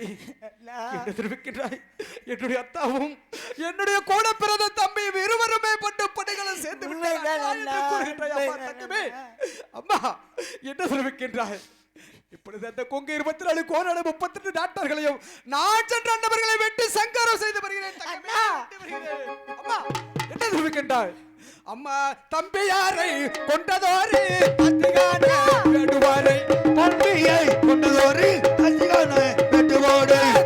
என்ன தெரிவிக்கின்றாய் என்னுடைய அத்தாவும் என்னுடைய கூட பிறந்த தம்பி இருவருமே பட்டு பணிகளை சேர்ந்து கூறுகின்றாய். அம்மா என்ன தெரிவிக்கின்றாய் இப்பொழுது அந்த கொங்கு இருபத்தி நாலு கோனாடு முப்பத்தி ரெண்டு டாக்டர்களையும் நான் சென்ற அண்டவர்களை வெட்டி சங்காரம் செய்து வருகிறேன். அம்மா என்ன தெரிவிக்கின்றாய் அம்மா தம்பி யாரை கொண்டதோரு? அத்திகான வேடுவாரை தம்பியை கொண்டதோரு? அசிகான வெட்டுவோடு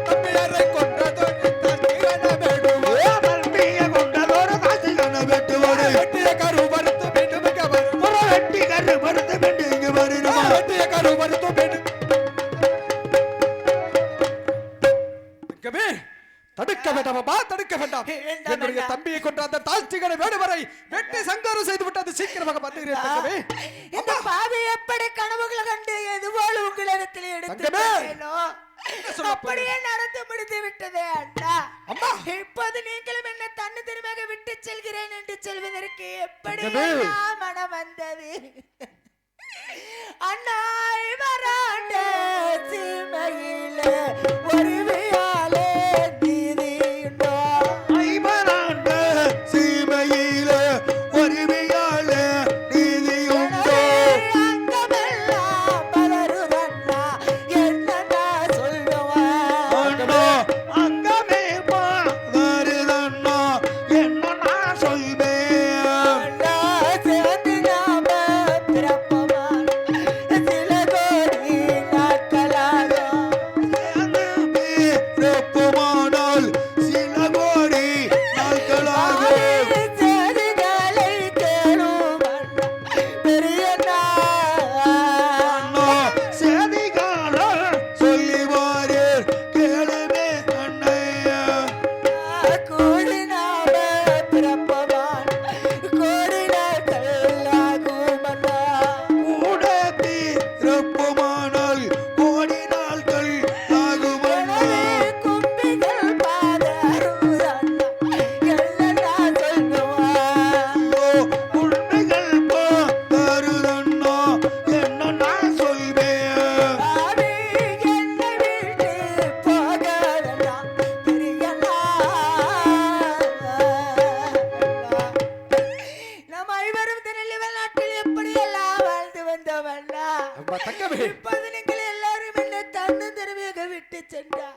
நீங்கள் எல்லாரும் என்னை தன்னு திரும்பியாக விட்டு சென்றா.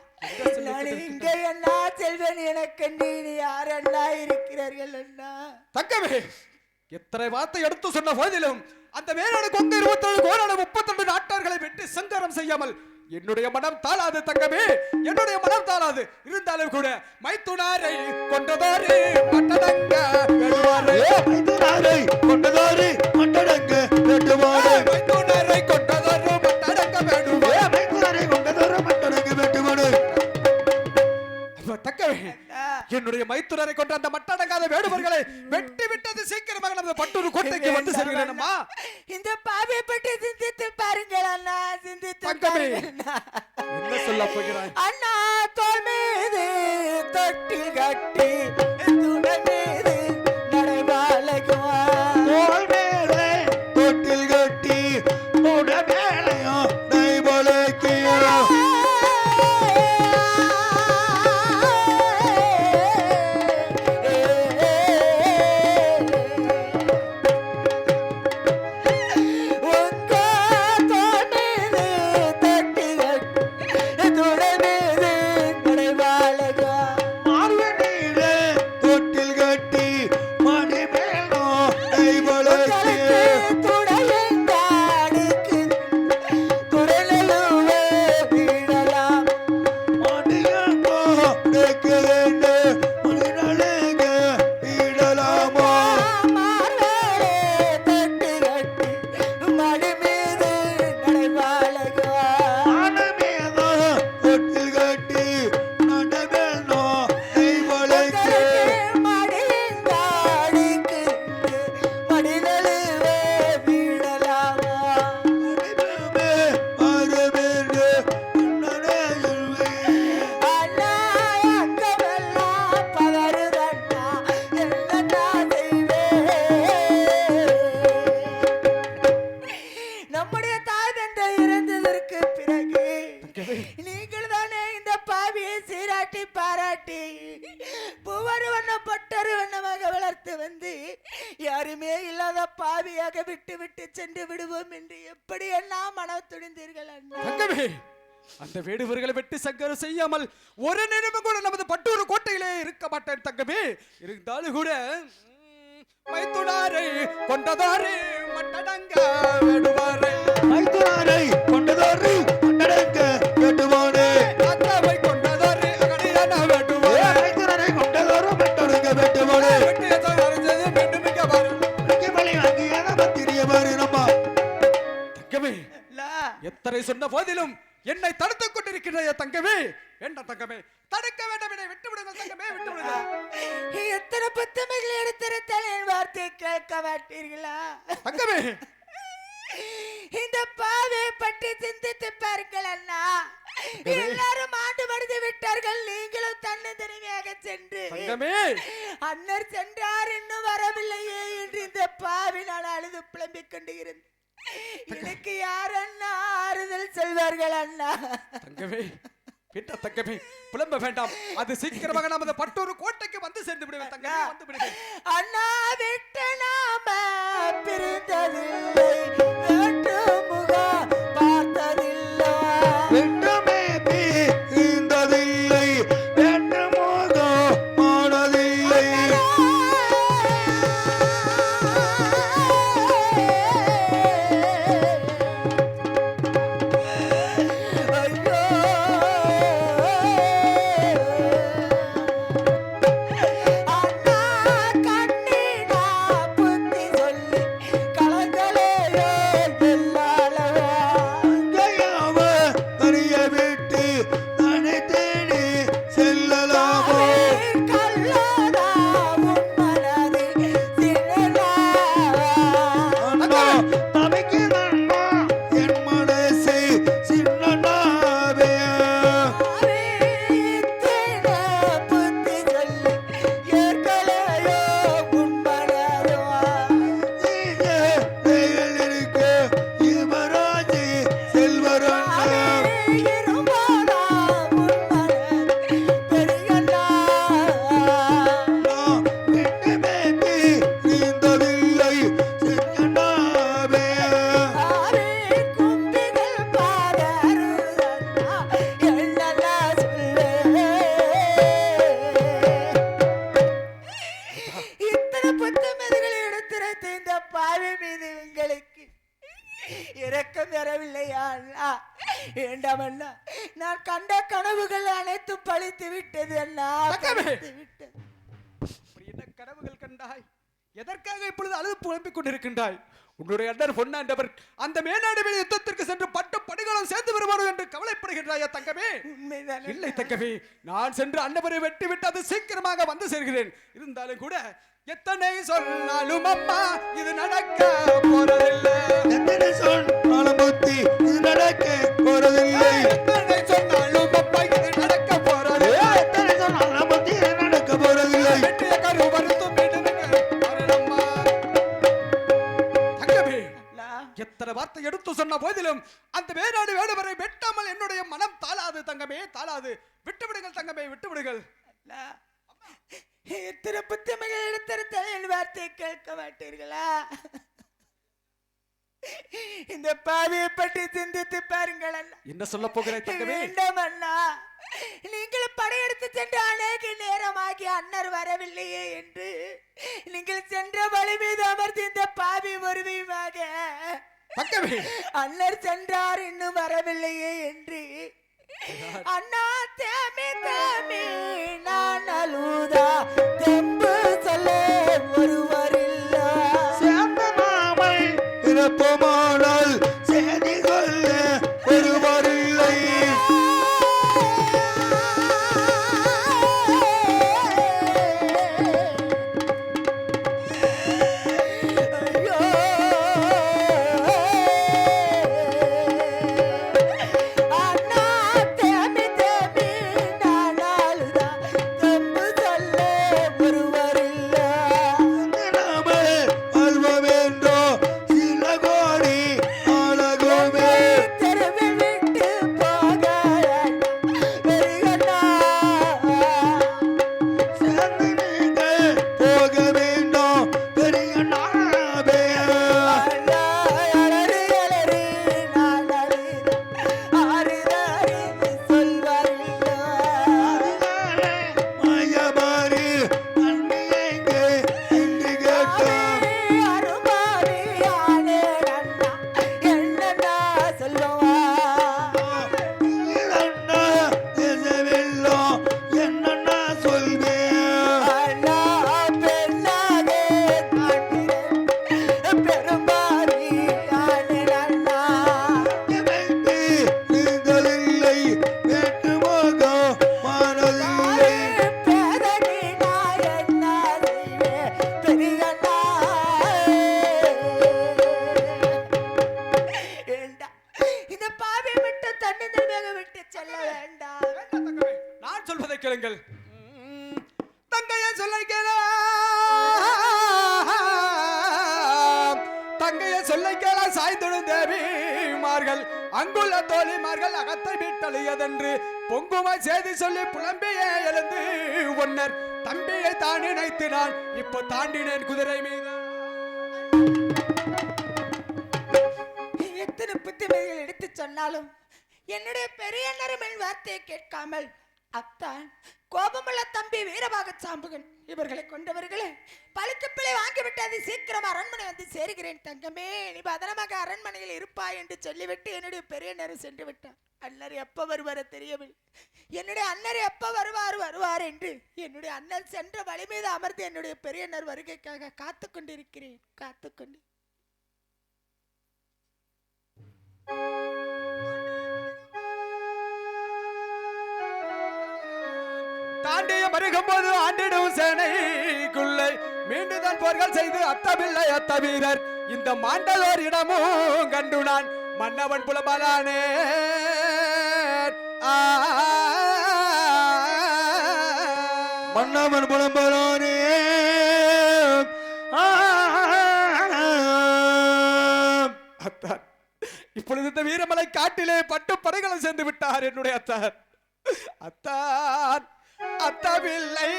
நான் இங்கே என்ன செல்வன்? எனக்கு நீ யார் அண்ணா இருக்கிறார்கள் அண்ணா? தங்கமே எத்தனை வார்த்தை எடுத்து சொன்ன போதிலும் அந்த மேலாடு கொங்கு இருபத்தேழு கோராடு முப்பத்தி நாட்டார்களை வெட்டி சங்காரம் செய்யாமல் என்னுடைய மனம் தாளாது தங்கமே என்னுடைய மனம் தாளாது. இருந்தாலும் கூட மைத்துனாரை கொண்டதோரு மட்டடங்க கொண்டதாரு மண்டடங்க வெட்டுவாடு. மைத்துனாரை கொண்டதாரு தங்கமே என்னுடைய மைத்துனரை கொண்ட அந்த மட்டடங்காத வேடுவர்களை வெட்டி விட்டது சீக்கிரமாக நமது பட்டூர் கோட்டைக்கு வந்து சேர்கிறேன் அம்மா இந்த பாவியை பற்றி சிந்தித்து பாருங்கள் அண்ணா சிந்தித்து. என்ன சொல்ல போகிறாய்? அண்ணா சென்று விடுவோம் என்று எப்படி எல்லாம் மனம் துணிந்தீர்கள் தங்கமே அந்த வேடுவர்களை வெட்டி சங்கரம் செய்யாமல் ஒரு நிமிடம் கூட நமது பட்டூர் கோட்டையிலே இருக்க மாட்டேன் தங்கமே. இருந்தாலும் கூட ம், மைத்துனாரை கொண்டதாரே மட்டடங்க வேடுவாரே. மைத்துனாரை கொண்டதோறு சொன்ன போதிலும் என்னை தடுத்துக் கொண்டிருக்கிற தங்கமே. வேண்டாம் தங்கமே. தடுக்க வேண்டாம். என்னை விட்டு விடுங்கள் தங்கமே விட்டு விடுங்கள். எத்தனை புத்தமைகள் எடுத்திருத்தால் என் வார்த்தையை கேட்க மாட்டீர்களா? தங்கமே. இந்த பாவை பற்றி சிந்தித்து பாருங்கள் அண்ணா. எல்லாரும் ஆண்டு மடிந்து விட்டார்கள். நீங்களும் தன்னந்தனிமையாக சென்று. அண்ணர் சென்றார் இன்னும் வரவில்லையே என்று இந்த பாவி நான் அழுது புலம்பிக் கொண்டு இருந்தேன் எனக்கு யார் அண்ணா? ஆறுதல் சொல்வார்கள் அண்ணா. தங்கமே விட்ட தங்கமே புலம்ப வேண்டாம். அது சீக்கிரமாக நமது பட்டூர் கோட்டைக்கு வந்து சேர்ந்து விடுவேன். தங்கமே வந்து விடுவேன். அண்ணா விட்டு நாம பிரிந்ததில்லை. கொண்டிருக்கின்றாய் உன்னுடைய அண்ணன் பொன்னாண்டவர் அந்த மேனாடு வெளி யுத்தத்திற்கு சென்று பட்ட படுகளம் சேர்ந்து வருவாரோ என்று கவலைப்படுகின்றாயா தங்கமே? இல்லை தங்கமே நான் சென்று அன்னவரை வெட்டி விட்டு அது சீக்கிரமாக வந்து சேர்கிறேன். இருந்தாலும் கூட எத்தனை சொன்னாலும் அம்மா இது நடக்க என்ன சொல்ல போகிறேன் தங்கமே? வேண்டாம் அண்ணா நீங்கள் படையெடுத்து சென்று அநேக நேரமாகி அண்ணர் வரவில்லையே என்று நீங்கள் சென்ற வழி மீது அமர்ந்து இந்த பாவி தங்கமே. அண்ணர் சென்றார் இன்னும் வரவில்லையே என்று. அண்ணா தேமி தேமி நான் அழுதா? தெம்பு சொல்ல ஒருவர் அகத்தை விட்டழியதென்று செய்தி சொல்லி புலம்பியே எழுந்து ஒன்னர் தம்பியை தான் நினைத்து நான் இப்போ தாண்டினேன் குதிரை மீது. எத்தனை எடுத்து சொன்னாலும் என்னுடைய பெரிய நறுமன் வார்த்தையை கேட்காமல் அத்தான் கோபமுள்ள தம்பி வீரபாக சாம்புகன் இவர்களை கொண்டவர்களே பழுக்கு பிள்ளை வாங்கிவிட்டது சீக்கிரம் அரண்மனை வந்து சேருகிறேன் தங்கமே நீ பதனமாக அரண்மனையில் இருப்பாய் என்று சொல்லிவிட்டு என்னுடைய பெரிய நேரம் சென்று விட்டான். அண்ணர் எப்போ வருவார தெரியவில்லை. என்னுடைய அண்ணர் எப்போ வருவார் வருவார் என்று என்னுடைய அண்ணன் சென்ற வழி மீது அமர்ந்து என்னுடைய பெரியண்ணர் வருகைக்காக காத்து கொண்டிருக்கிறேன். காத்து கொண்டு. தாண்டிய மருகும்போது ஆண்டிடும் சேனைக்குள்ளே மீண்டுதான் போர்கள் செய்து அத்தமில்லை அத்த வீரர் இந்த மாண்டலோர் இடமும் கண்டு நான் மன்னவன் புலமலானே மன்னாமன் மன்னவன் புலம்பலானே அத்தான் இப்பொழுது இந்த வீரமலை காட்டிலே பட்டு படைகளை சேர்ந்து விட்டார் என்னுடைய அத்தார் அத்தான் அத்தவில்லை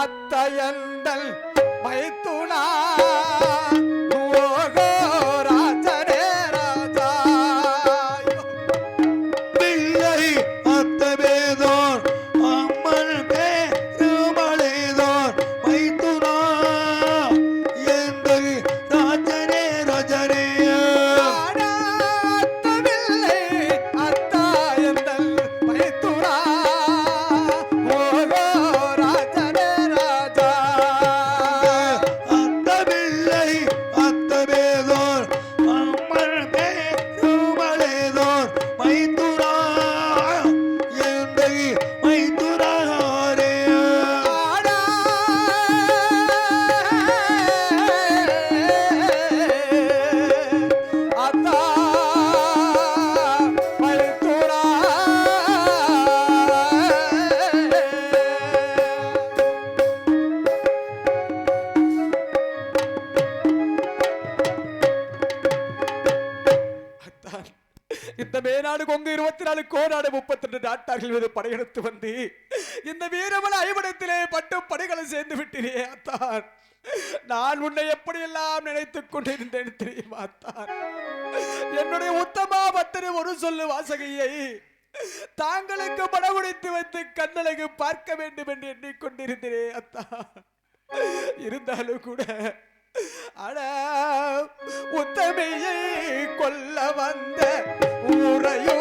அத்தையந்தல் மைத்துனா இருபத்தி முப்பத்தி ரெண்டு நாட்டார்கள் மீது படையெடுத்து வந்து இந்த வீரமன ஐவடத்திலே பட்டு படைகளை சேர்ந்து விட்டினே அத்தான் நான் உன்னை எப்படியெல்லாம் நினைத்துக் கொண்டிருந்தேன் தெரியுமா அத்தான் என்னுடைய உத்தமா பத்திரி ஒரு சொல்லு வாசகையை. தாங்களுக்கு படகுடித்து வைத்து கண்ணழகு பார்க்க வேண்டும் என்று எண்ணிக்கொண்டிருந்தேனே அத்தா இருந்தாலும் கூட அட உத்தமையை கொல்ல வந்த ஊரையும்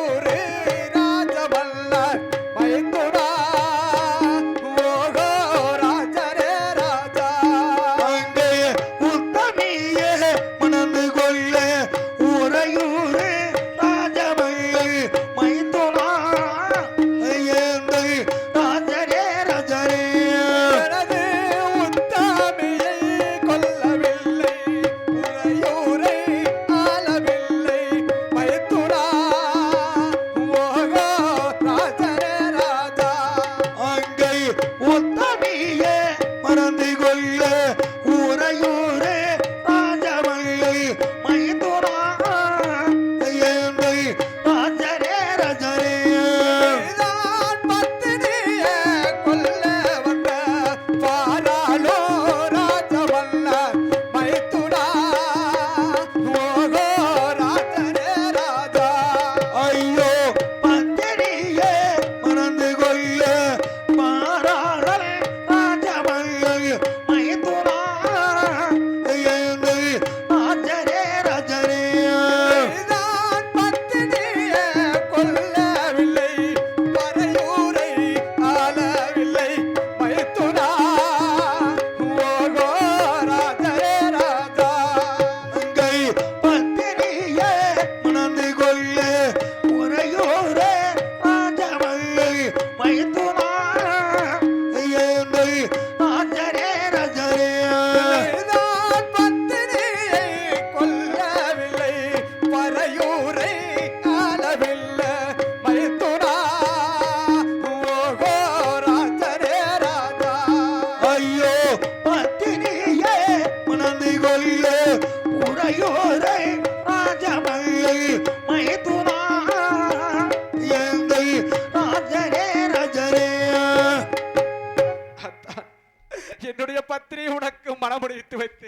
என்னுடைய பத்திரி உனக்கு மனமுடித்து வைத்து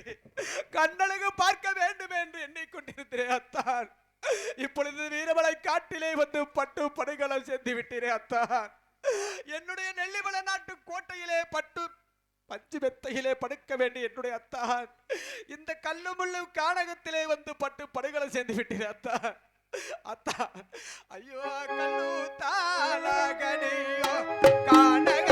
கண்ணழகு பார்க்க வேண்டும் என்று எண்ணிக்கொண்டிருக்கிறேன் அத்தான். இப்பொழுது வீரமலை காட்டிலே வந்து பட்டு படுகளம் சென்று விட்டீரே அத்தான். என்னுடைய நெல்லிமலை நாட்டு கோட்டையிலே பட்டு பஞ்சு மெத்தையிலே படுக்க வேண்டிய என்னுடைய அத்தான். இந்த கல்லு முள்ளு கானகத்திலே வந்து பட்டு படுகளை சேர்ந்து விட்டீரே அத்தா அத்தா ஐயோ கல்லு தாளகனியோ கானகமோ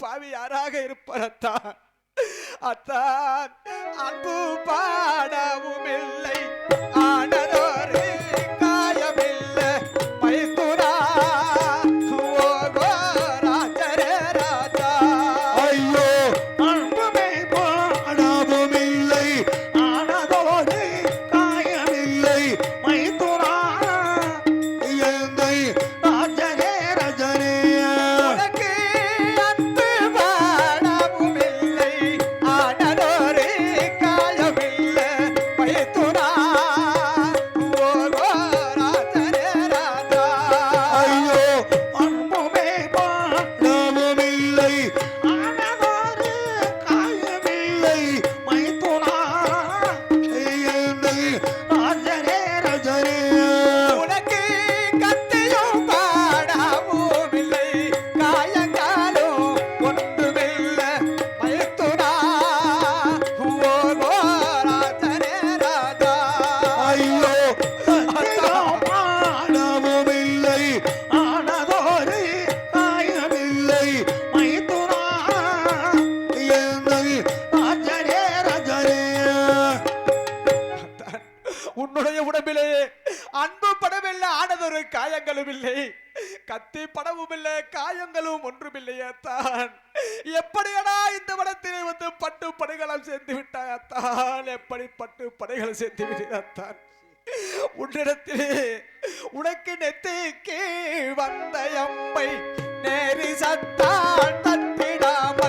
அப்பாவி பாவி யாராக இருப்பார் அத்தான் அத்தான் அன்பு பாடவும் இல்லை. ஆனதொரு கைகளும் இல்லை கத்தி படவும் இல்லை காயங்களும் ஒன்றுமில்லையே தான் எப்படியடா இந்த வனத்திலே வந்து பட்டு படைகளும் சேர்ந்து விட்டாயத்தான் எப்படி பட்டு படைகள் சேர்ந்து விட்டாத்தான் உன்னிடத்திலே உனக்கு நெத்திக்கு வந்த எம்மை நேரி சத்தான் தத்திடாமல்